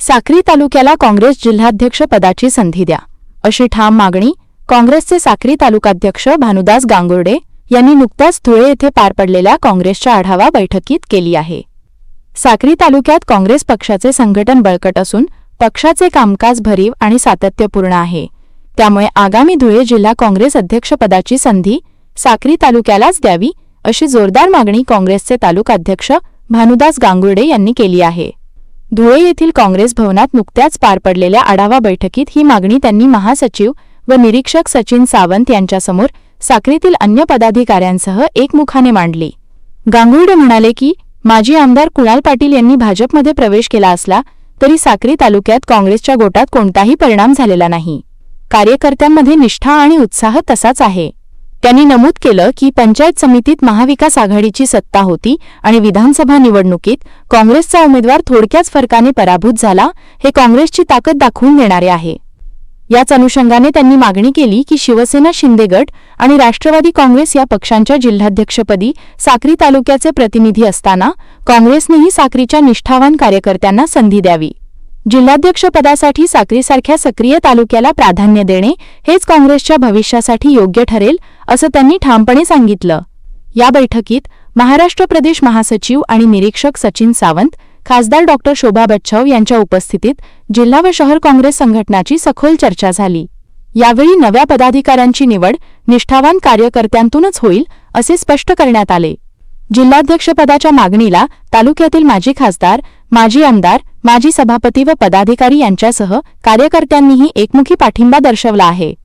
साक्री तालुक्याला काँग्रेस जिल्हाध्यक्ष पदाची संधी द्या. अशी ठाम मागणी काँग्रेसचे साक्री तालुकाध्यक्ष भानुदास गांगुर्डे यांनी नुकत्याच धुळे येथे पार पडलेल्या काँग्रेसच्या आढावा बैठकीत केली आहे. साक्री तालुक्यात काँग्रेस पक्षाचे संघटन बळकट असून पक्षाचे कामकाज भरीव आणि सातत्यपूर्ण आहे. त्यामुळे आगामी धुळे जिल्हा काँग्रेस अध्यक्षपदाची संधी साक्री तालुक्यालाच द्यावी अशी जोरदार मागणी काँग्रेसचे तालुकाध्यक्ष भानुदास गांगुर्डे यांनी केली आहे. धुळे येथील काँग्रेस भवनात नुकत्याच पार पडलेल्या आढावा बैठकीत ही मागणी त्यांनी महासचिव व निरीक्षक सचिन सावंत यांच्यासमोर साखरीतील अन्य पदाधिकाऱ्यांसह एकमुखाने मांडली. गांगुर्डे म्हणाले की माजी आमदार कुणाल पाटील यांनी भाजपमध्ये प्रवेश केला असला तरी साक्री तालुक्यात काँग्रेसच्या गोटात कोणताही परिणाम झालेला नाही. कार्यकर्त्यांमध्ये निष्ठा आणि उत्साह तसाच आहे. त्यांनी नमूद केलं की पंचायत समितीत महाविकास आघाडीची सत्ता होती आणि विधानसभा निवडणुकीत काँग्रेसचा उमेदवार थोडक्याच फरकाने पराभूत झाला हे काँग्रेसची ताकद दाखवून देणारे आहे. याच अनुषंगाने त्यांनी मागणी केली की शिवसेना शिंदे गट आणि राष्ट्रवादी काँग्रेस या पक्षांच्या जिल्हाध्यक्षपदी साक्री तालुक्याचे प्रतिनिधी असताना काँग्रेसनेही साक्रीच्या निष्ठावान कार्यकर्त्यांना संधी द्यावी. जिल्हाध्यक्षपदासाठी साक्रीसारख्या सक्रिय तालुक्याला प्राधान्य देणे हेच काँग्रेसच्या भविष्यासाठी योग्य ठरेल असं त्यांनी ठामपणे सांगितलं. या बैठकीत महाराष्ट्र प्रदेश महासचिव आणि निरीक्षक सचिन सावंत खासदार डॉक्टर शोभा बच्छव यांच्या उपस्थितीत जिल्हा व शहर काँग्रेस संघटनाची सखोल चर्चा झाली. यावेळी नव्या पदाधिकाऱ्यांची निवड निष्ठावान कार्यकर्त्यांतूनच होईल असे स्पष्ट करण्यात आले. जिल्हाध्यक्षपदाच्या मागणीला तालुक्यातील माजी खासदार माजी आमदार माजी सभापती व पदाधिकारी यांच्यासह कार्यकर्त्यांनीही एकमुखी पाठिंबा दर्शवला आहे.